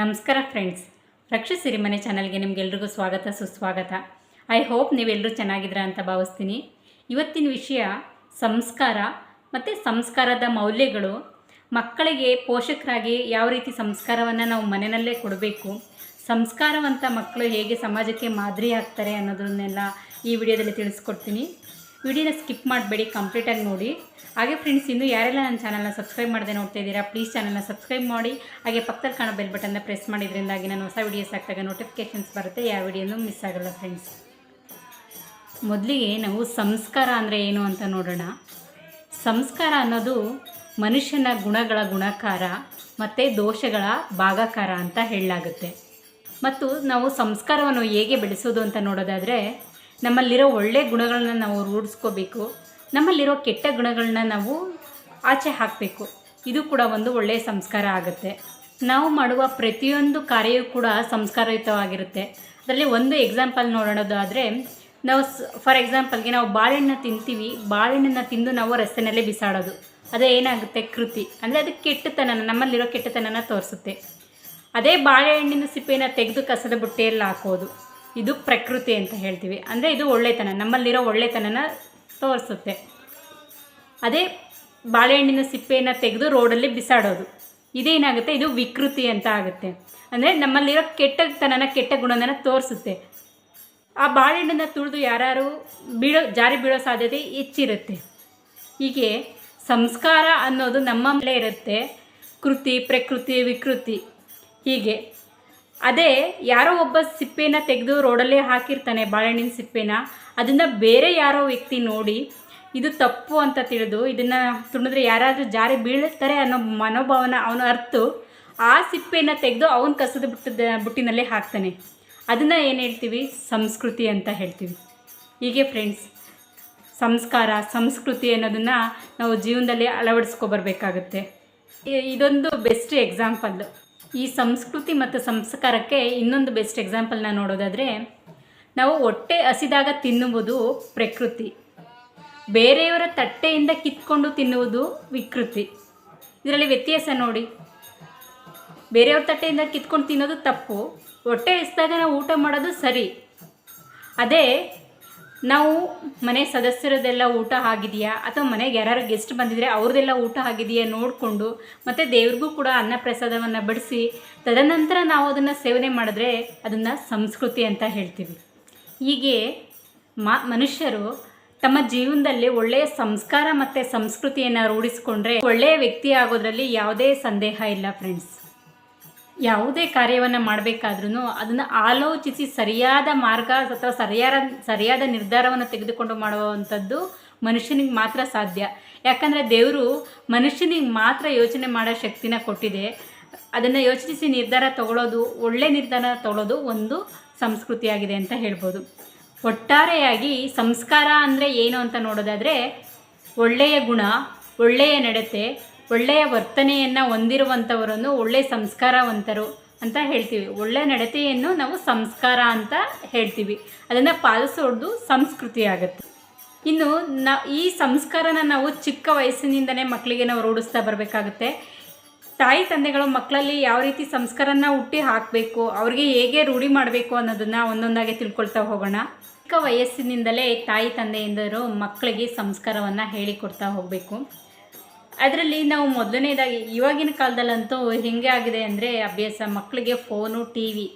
ನಮಸ್ಕಾರ ಫ್ರೆಂಡ್ಸ್ ರಕ್ಷಾ ಸಿರಿಮನೆ ಚಾನಲ್ಗೆ ನಿಮಗೆಲ್ರಿಗೂ ಸ್ವಾಗತ, ಸುಸ್ವಾಗತ. ಐ ಹೋಪ್ ನೀವೆಲ್ಲರೂ ಚೆನ್ನಾಗಿದ್ದೀರಾ ಅಂತ ಭಾವಿಸ್ತೀನಿ. ಇವತ್ತಿನ ವಿಷಯ ಸಂಸ್ಕಾರ ಮತ್ತು ಸಂಸ್ಕಾರದ ಮೌಲ್ಯಗಳು. ಮಕ್ಕಳಿಗೆ ಪೋಷಕರಾಗಿ ಯಾವ ರೀತಿ ಸಂಸ್ಕಾರವನ್ನು ನಾವು ಮನೆಯಲ್ಲೇ ಕೊಡಬೇಕು, ಸಂಸ್ಕಾರವಂತ ಮಕ್ಕಳು ಹೇಗೆ ಸಮಾಜಕ್ಕೆ ಮಾದರಿ ಆಗ್ತಾರೆ ಅನ್ನೋದನ್ನೆಲ್ಲ ಈ ವಿಡಿಯೋದಲ್ಲಿ ತಿಳಿಸ್ಕೊಡ್ತೀನಿ. ವಿಡಿಯೋನ ಸ್ಕಿಪ್ ಮಾಡಬೇಡಿ ಕಂಪ್ಲೀಟಾಗಿ ನೋಡಿ. ಹಾಗೆ ಫ್ರೆಂಡ್ಸ್ ಇನ್ನು ಯಾರೆಲ್ಲ ನನ್ನ ಚಾನಲ್ನ ಸಬ್ಸ್ಕ್ರೈಬ್ ಮಾಡದೆ ನೋಡ್ತಾ ಇದ್ದೀರಾ ಪ್ಲೀಸ್ ಚಾನಲ್ನ ಸಬ್ಸ್ಕ್ರೈಬ್ ಮಾಡಿ. ಹಾಗೆ ಪಕ್ಕದಲ್ಲಿ ಕಾಣೋ ಬೆಲ್ ಬಟನ್ನ ಪ್ರೆಸ್ ಮಾಡಿದ್ರಿಂದಾಗಿ ನಾನು ಹೊಸ ವಿಡಿಯೋಸ್ ಹಾಕಿದಾಗ ನೋಟಿಫಿಕೇಷನ್ಸ್ ಬರುತ್ತೆ, ಯಾವ ವಿಡಿಯೋನೂ ಮಿಸ್ ಆಗಲ್ಲ ಫ್ರೆಂಡ್ಸ್ ಮೊದಲಿಗೆ ನಾವು ಸಂಸ್ಕಾರ ಅಂದರೆ ಏನು ಅಂತ ನೋಡೋಣ. ಸಂಸ್ಕಾರ ಅನ್ನೋದು ಮನುಷ್ಯನ ಗುಣಗಳ ಗುಣಕಾರ ಮತ್ತು ದೋಷಗಳ ಭಾಗಕಾರ ಅಂತ ಹೇಳಲಾಗುತ್ತೆ. ಮತ್ತು ನಾವು ಸಂಸ್ಕಾರವನ್ನು ಹೇಗೆ ಬೆಳೆಸೋದು ಅಂತ ನೋಡೋದಾದರೆ ನಮ್ಮಲ್ಲಿರೋ ಒಳ್ಳೆಯ ಗುಣಗಳನ್ನ ನಾವು ರೂಢಿಸ್ಕೋಬೇಕು. ನಮ್ಮಲ್ಲಿರೋ ಕೆಟ್ಟ ಗುಣಗಳನ್ನ ನಾವು ಆಚೆ ಹಾಕಬೇಕು. ಇದು ಕೂಡ ಒಂದು ಒಳ್ಳೆಯ ಸಂಸ್ಕಾರ ಆಗುತ್ತೆ. ನಾವು ಮಾಡುವ ಪ್ರತಿಯೊಂದು ಕಾರ್ಯವೂ ಕೂಡ ಸಂಸ್ಕಾರಯುತವಾಗಿರುತ್ತೆ. ಅದರಲ್ಲಿ ಒಂದು ಎಕ್ಸಾಂಪಲ್ ನೋಡೋದಾದರೆ, ನಾವು ಫಾರ್ ಎಕ್ಸಾಂಪಲ್ಗೆ ನಾವು ಬಾಳೆಹಣ್ಣು ತಿಂತೀವಿ. ಬಾಳೆಹಣ್ಣನ್ನು ತಿಂದು ನಾವು ರಸ್ತೆನಲ್ಲೇ ಬಿಸಾಡೋದು. ಅದೇ ಏನಾಗುತ್ತೆ? ಕೃತಿ. ಅಂದರೆ ಅದು ಕೆಟ್ಟತನ ನಮ್ಮಲ್ಲಿರೋ ಕೆಟ್ಟತನನ ತೋರಿಸುತ್ತೆ. ಅದೇ ಬಾಳೆಹಣ್ಣಿನ ಸಿಪ್ಪೆನ ತೆಗೆದು ಕಸದ ಬುಟ್ಟೆಯಲ್ಲಿ ಹಾಕೋದು. ಇದು ಪ್ರಕೃತಿ ಅಂತ ಹೇಳ್ತೀವಿ. ಅಂದರೆ ಇದು ಒಳ್ಳೆತನ, ನಮ್ಮಲ್ಲಿರೋ ಒಳ್ಳೆತನನ ತೋರಿಸುತ್ತೆ. ಅದೇ ಬಾಳೆಹಣ್ಣಿನ ಸಿಪ್ಪೆಯನ್ನು ತೆಗೆದು ರೋಡಲ್ಲಿ ಬಿಸಾಡೋದು. ಇದೇನಾಗುತ್ತೆ? ಇದು ವಿಕೃತಿ ಅಂತ ಆಗುತ್ತೆ. ಅಂದರೆ ನಮ್ಮಲ್ಲಿರೋ ಕೆಟ್ಟತನನ, ಕೆಟ್ಟ ಗುಣನ ತೋರಿಸುತ್ತೆ. ಆ ಬಾಳೆಹಣ್ಣನ್ನು ತುಳಿದು ಯಾರು ಬೀಳೋ, ಜಾರಿ ಬೀಳೋ ಸಾಧ್ಯತೆ ಹೆಚ್ಚಿರುತ್ತೆ. ಹೀಗೆ ಸಂಸ್ಕಾರ ಅನ್ನೋದು ನಮ್ಮ ಮೇಲೆ ಇರುತ್ತೆ. ಕೃತಿ, ಪ್ರಕೃತಿ, ವಿಕೃತಿ. ಹೀಗೆ ಅದೇ ಯಾರೋ ಒಬ್ಬ ಸಿಪ್ಪೆನ ತೆಗೆದು ರೋಡಲ್ಲೇ ಹಾಕಿರ್ತಾನೆ, ಬಾಳೆಹಣ್ಣಿನ ಸಿಪ್ಪೆನ. ಅದನ್ನು ಬೇರೆ ಯಾರೋ ವ್ಯಕ್ತಿ ನೋಡಿ, ಇದು ತಪ್ಪು ಅಂತ ತಿಳಿದು, ಇದನ್ನು ತುಂಡಿದ್ರೆ ಯಾರಾದರೂ ಜಾರಿ ಬೀಳುತ್ತಾರೆ ಅನ್ನೋ ಮನೋಭಾವನ ಅವನ ಅರ್ಥ ಆ ಸಿಪ್ಪೆನ ತೆಗೆದು ಅವನ ಕಸದ ಬುಟ್ಟದ, ಬುಟ್ಟಿನಲ್ಲೇ ಹಾಕ್ತಾನೆ. ಅದನ್ನು ಏನು ಹೇಳ್ತೀವಿ? ಸಂಸ್ಕೃತಿ ಅಂತ ಹೇಳ್ತೀವಿ. ಹೀಗೆ ಫ್ರೆಂಡ್ಸ್ ಸಂಸ್ಕಾರ, ಸಂಸ್ಕೃತಿ ಅನ್ನೋದನ್ನು ನಾವು ಜೀವನದಲ್ಲಿ ಅಳವಡಿಸ್ಕೊಬರ್ಬೇಕಾಗುತ್ತೆ. ಇದೊಂದು ಬೆಸ್ಟ್ ಎಕ್ಸಾಂಪಲ್ಲು ಈ ಸಂಸ್ಕೃತಿ ಮತ್ತು ಸಂಸ್ಕಾರಕ್ಕೆ ಇನ್ನೊಂದು ಬೆಸ್ಟ್ ಎಕ್ಸಾಂಪಲ್ನ ನೋಡೋದಾದರೆ, ನಾವು ಹೊಟ್ಟೆ ಹಸಿದಾಗ ತಿನ್ನುವುದು ಪ್ರಕೃತಿ. ಬೇರೆಯವರ ತಟ್ಟೆಯಿಂದ ಕಿತ್ಕೊಂಡು ತಿನ್ನುವುದು ವಿಕೃತಿ. ಇದರಲ್ಲಿ ವ್ಯತ್ಯಾಸ ನೋಡಿ. ಬೇರೆಯವ್ರ ತಟ್ಟೆಯಿಂದ ಕಿತ್ಕೊಂಡು ತಿನ್ನೋದು ತಪ್ಪು. ಹೊಟ್ಟೆ ಹಸಿದಾಗ ನಾವು ಊಟ ಮಾಡೋದು ಸರಿ. ಅದೇ ನಾವು ಮನೆ ಸದಸ್ಯರದೆಲ್ಲ ಊಟ ಆಗಿದೆಯಾ? ಅಥವಾ ಮನೆಗೆ ಯಾರು ಗೆಸ್ಟ್ ಬಂದಿದ್ರೆ ಅವ್ರದ್ದೆಲ್ಲ ಊಟ ಆಗಿದೆಯಾ ನೋಡಿಕೊಂಡು, ಮತ್ತು ದೇವ್ರಿಗೂ ಕೂಡ ಅನ್ನ ಪ್ರಸಾದವನ್ನು ಬಡಿಸಿ, ತದನಂತರ ನಾವು ಅದನ್ನು ಸೇವನೆ ಮಾಡಿದ್ರೆ ಅದನ್ನು ಸಂಸ್ಕೃತಿ ಅಂತ ಹೇಳ್ತೀವಿ. ಹೀಗೆ ಮನುಷ್ಯರು ತಮ್ಮ ಜೀವನದಲ್ಲಿ ಒಳ್ಳೆಯ ಸಂಸ್ಕಾರ ಮತ್ತು ಸಂಸ್ಕೃತಿಯನ್ನು ರೂಢಿಸಿಕೊಂಡ್ರೆ ಒಳ್ಳೆಯ ವ್ಯಕ್ತಿ ಆಗೋದರಲ್ಲಿ ಯಾವುದೇ ಸಂದೇಹ ಇಲ್ಲ ಫ್ರೆಂಡ್ಸ್ ಯಾವುದೇ ಕಾರ್ಯವನ್ನು ಮಾಡಬೇಕಾದ್ರೂ ಅದನ್ನು ಆಲೋಚಿಸಿ ಸರಿಯಾದ ಮಾರ್ಗ ಅಥವಾ ಸರಿಯಾದ ಸರಿಯಾದ ನಿರ್ಧಾರವನ್ನು ತೆಗೆದುಕೊಂಡು ಮಾಡುವಂಥದ್ದು ಮನುಷ್ಯನಿಗೆ ಮಾತ್ರ ಸಾಧ್ಯ. ಯಾಕಂದರೆ ದೇವರು ಮನುಷ್ಯನಿಗೆ ಮಾತ್ರ ಯೋಚನೆ ಮಾಡೋ ಶಕ್ತಿನ ಕೊಟ್ಟಿದೆ. ಅದನ್ನು ಯೋಚಿಸಿ ನಿರ್ಧಾರ ತಗೊಳ್ಳೋದು ಒಳ್ಳೆ ನಿರ್ಧಾರ ತಗೊಳ್ಳೋದು ಒಂದು ಸಂಸ್ಕೃತಿಯಾಗಿದೆ ಅಂತ ಹೇಳ್ಬೋದು. ಒಟ್ಟಾರೆಯಾಗಿ ಸಂಸ್ಕಾರ ಅಂದರೆ ಏನು ಅಂತ ನೋಡೋದಾದರೆ ಒಳ್ಳೆಯ ಗುಣ, ಒಳ್ಳೆಯ ನಡತೆ ಒಳ್ಳೆಯ ವರ್ತನೆಯನ್ನು ಹೊಂದಿರುವಂಥವರನ್ನು ಒಳ್ಳೆಯ ಸಂಸ್ಕಾರವಂತರು ಅಂತ ಹೇಳ್ತೀವಿ. ಒಳ್ಳೆಯ ನಡತೆಯನ್ನು ನಾವು ಸಂಸ್ಕಾರ ಅಂತ ಹೇಳ್ತೀವಿ. ಅದನ್ನು ಪಾಲಿಸೋದು ಸಂಸ್ಕೃತಿ ಆಗುತ್ತೆ. ಇನ್ನು ನ, ಈ ಸಂಸ್ಕಾರನ ನಾವು ಚಿಕ್ಕ ವಯಸ್ಸಿನಿಂದನೇ ಮಕ್ಕಳಿಗೆ ನಾವು ರೂಢಿಸ್ತಾ ಬರಬೇಕಾಗುತ್ತೆ. ತಾಯಿ ತಂದೆಗಳು ಮಕ್ಕಳಲ್ಲಿ ಯಾವ ರೀತಿ ಸಂಸ್ಕಾರನ ಹುಟ್ಟಿ ಹಾಕಬೇಕು, ಅವ್ರಿಗೆ ಹೇಗೆ ರೂಢಿ ಮಾಡಬೇಕು ಅನ್ನೋದನ್ನು ಒಂದೊಂದಾಗಿ ತಿಳ್ಕೊಳ್ತಾ ಹೋಗೋಣ. ಚಿಕ್ಕ ವಯಸ್ಸಿನಿಂದಲೇ ತಾಯಿ ತಂದೆಯಿಂದರು ಮಕ್ಕಳಿಗೆ ಸಂಸ್ಕಾರವನ್ನು ಹೇಳಿಕೊಡ್ತಾ ಹೋಗಬೇಕು. ಅದರಲ್ಲಿ ನಾವು ಮೊದಲನೇದಾಗಿ ಇವಾಗಿನ ಕಾಲದಲ್ಲಂತೂ ಹೇಗೆ ಆಗಿದೆ ಅಂದರೆ ಅಭ್ಯಾಸ ಮಕ್ಕಳಿಗೆ ಫೋನು ಟಿ ವಿ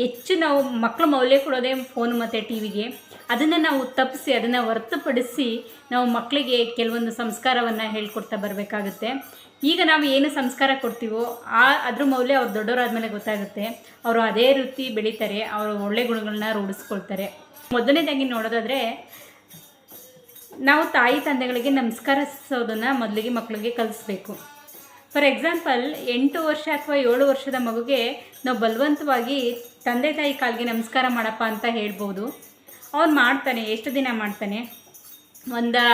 ಹೆಚ್ಚು ನಾವು ಮಕ್ಕಳು ಮೌಲ್ಯ ಕೊಡೋದೇ ಫೋನು ಮತ್ತು ಟಿ ವಿಗೆ ಅದನ್ನು ನಾವು ತಪ್ಪಿಸಿ, ಅದನ್ನು ಹೊರತುಪಡಿಸಿ ನಾವು ಮಕ್ಕಳಿಗೆ ಕೆಲವೊಂದು ಸಂಸ್ಕಾರವನ್ನು ಹೇಳ್ಕೊಡ್ತಾ ಬರಬೇಕಾಗುತ್ತೆ. ಈಗ ನಾವು ಏನು ಸಂಸ್ಕಾರ ಕೊಡ್ತೀವೋ ಆ ಅದ್ರ ಮೌಲ್ಯ ಅವ್ರು ದೊಡ್ಡವರಾದ್ಮೇಲೆ ಗೊತ್ತಾಗುತ್ತೆ. ಅವರು ಅದೇ ರೀತಿ ಬೆಳೀತಾರೆ, ಅವರು ಒಳ್ಳೆ ಗುಣಗಳನ್ನ ರೂಢಿಸ್ಕೊಳ್ತಾರೆ. ಮೊದಲನೇದಾಗಿ ನೋಡೋದಾದರೆ ನಾವು ತಾಯಿ ತಂದೆಗಳಿಗೆ ನಮಸ್ಕರಿಸೋದನ್ನು ಮೊದಲಿಗೆ ಮಕ್ಕಳಿಗೆ ಕಲಿಸ್ಬೇಕು. ಫಾರ್ ಎಕ್ಸಾಂಪಲ್ ಎಂಟು ವರ್ಷ ಅಥವಾ ಏಳು ವರ್ಷದ ಮಗುಗೆ ನಾವು ಬಲವಂತವಾಗಿ ತಂದೆ ತಾಯಿ ಕಾಲಿಗೆ ನಮಸ್ಕಾರ ಮಾಡಪ್ಪ ಅಂತ ಹೇಳ್ಬೋದು. ಅವ್ನು ಮಾಡ್ತಾನೆ, ಎಷ್ಟು ದಿನ ಮಾಡ್ತಾನೆ? ಒಂದು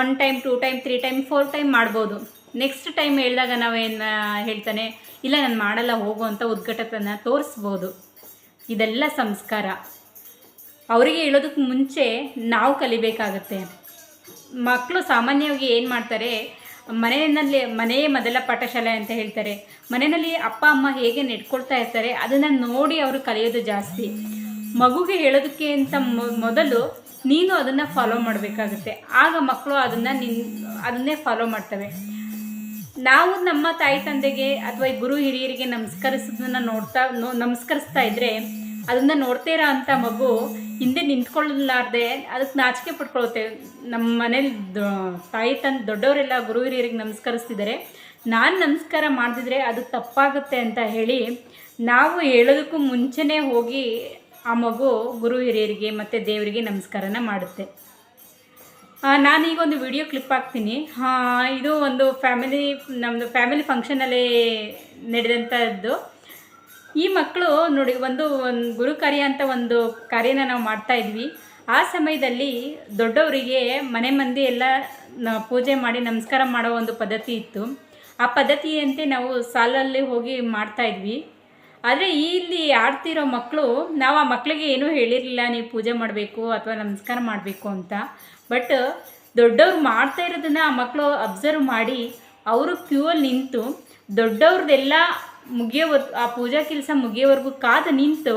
one time two time three time four time ಮಾಡ್ಬೋದು. ನೆಕ್ಸ್ಟ್ ಟೈಮ್ ಹೇಳಿದಾಗ ನಾವೇನು ಹೇಳ್ತಾನೆ, ಇಲ್ಲ, ನಾನು ಮಾಡಲ್ಲ, ಹೋಗು ಅಂತ ಉದ್ಘಟತನ ತೋರಿಸ್ಬೋದು. ಇದೆಲ್ಲ ಸಂಸ್ಕಾರ. ಅವರಿಗೆ ಹೇಳೋದಕ್ಕೆ ಮುಂಚೆ ನಾವು ಕಲಿಬೇಕಾಗುತ್ತೆ. ಮಕ್ಕಳು ಸಾಮಾನ್ಯವಾಗಿ ಏನು ಮಾಡ್ತಾರೆ, ಮನೆಯಲ್ಲಿ, ಮನೆಯೇ ಮೊದಲ ಪಾಠಶಾಲೆ ಅಂತ ಹೇಳ್ತಾರೆ. ಮನೆಯಲ್ಲಿ ಅಪ್ಪ, ಅಮ್ಮ ಹೇಗೆ ನೆಡ್ಕೊಳ್ತಾ ಇರ್ತಾರೆ, ಅದನ್ನು ನೋಡಿ ಅವರು ಕಲಿಯೋದು ಜಾಸ್ತಿ. ಮಗುಗೆ ಹೇಳೋದಕ್ಕೆ ಅಂತ ಮೊದಲು ನೀನು ಅದನ್ನು ಫಾಲೋ ಮಾಡಬೇಕಾಗುತ್ತೆ. ಆಗ ಮಕ್ಕಳು ಅದನ್ನು ನಿನ್, ಅದನ್ನೇ ಫಾಲೋ ಮಾಡ್ತವೆ. ನಾವು ನಮ್ಮ ತಾಯಿ ತಂದೆಗೆ ಅಥವಾ ಗುರು ಹಿರಿಯರಿಗೆ ನಮಸ್ಕರಿಸೋದನ್ನು ನೋಡ್ತಾ, ನೋ, ನಮಸ್ಕರಿಸ್ತಾ ಇದ್ರೆ ಅದನ್ನ ನೋಡ್ತಾ ಅಂತ ಮಗು ಹಿಂದೆ ನಿಂತ್ಕೊಳ್ಳಲಾರ್ದೆ ಅದಕ್ಕೆ ನಾಚಿಕೆ ಪಡ್ಕೊಳುತ್ತೆ ನಮ್ಮ ಮನೇಲಿ ತಾಯಿ ತಂದು ದೊಡ್ಡವರೆಲ್ಲ ಗುರು ಹಿರಿಯರಿಗೆ ನಮಸ್ಕರಿಸ್ತಿದ್ದಾರೆ. ನಾನು ನಮಸ್ಕಾರ ಮಾಡಿದ್ರೆ ಅದು ತಪ್ಪಾಗುತ್ತೆ ಅಂತ ಹೇಳಿ ನಾವು ಹೇಳೋದಕ್ಕೂ ಮುಂಚೆನೇ ಹೋಗಿ ಆ ಮಗು ಗುರು ಹಿರಿಯರಿಗೆ ಮತ್ತು ದೇವರಿಗೆ ನಮಸ್ಕಾರನ ಮಾಡುತ್ತೆ. ನಾನೀಗ ಒಂದು ವಿಡಿಯೋ ಕ್ಲಿಪ್ ಹಾಕ್ತೀನಿ. ಇದು ಒಂದು ಫ್ಯಾಮಿಲಿ ನಮ್ಮದು ಫ್ಯಾಮಿಲಿ ಫಂಕ್ಷನಲ್ಲಿ ನಡೆದಂಥದ್ದು ಈ ಮಕ್ಕಳು ನೋಡಿ, ಒಂದು ಒಂದು ಗುರು ಕಾರ್ಯ ಅಂತ ಒಂದು ಕಾರ್ಯನ ನಾವು ಮಾಡ್ತಾ ಇದ್ವಿ. ಆ ಸಮಯದಲ್ಲಿ ದೊಡ್ಡವರಿಗೆ ಮನೆ ಮಂದಿ ಎಲ್ಲ ಪೂಜೆ ಮಾಡಿ ನಮಸ್ಕಾರ ಮಾಡೋ ಒಂದು ಪದ್ಧತಿ ಇತ್ತು. ಆ ಪದ್ಧತಿಯಂತೆ ನಾವು ಸಾಲಲ್ಲಿ ಹೋಗಿ ಮಾಡ್ತಾ ಇದ್ವಿ. ಆದರೆ ಇಲ್ಲಿ ಆಡ್ತಿರೋ ಮಕ್ಕಳು, ನಾವು ಆ ಮಕ್ಕಳಿಗೆ ಏನೂ ಹೇಳಿರಲಿಲ್ಲ, ನೀವು ಪೂಜೆ ಮಾಡಬೇಕು ಅಥವಾ ನಮಸ್ಕಾರ ಮಾಡಬೇಕು ಅಂತ. ಬಟ್ ದೊಡ್ಡವ್ರು ಮಾಡ್ತಾ ಇರೋದನ್ನ ಆ ಮಕ್ಕಳು ಅಬ್ಸರ್ವ್ ಮಾಡಿ, ಅವರು ಕ್ಯೂ ಅಲ್ಲಿ ನಿಂತು ದೊಡ್ಡವ್ರದ್ದೆಲ್ಲ ಮುಗಿಯೋವರ್, ಆ ಪೂಜಾ ಕೆಲಸ ಮುಗಿಯೋವರೆಗೂ ಕಾದು ನಿಂತು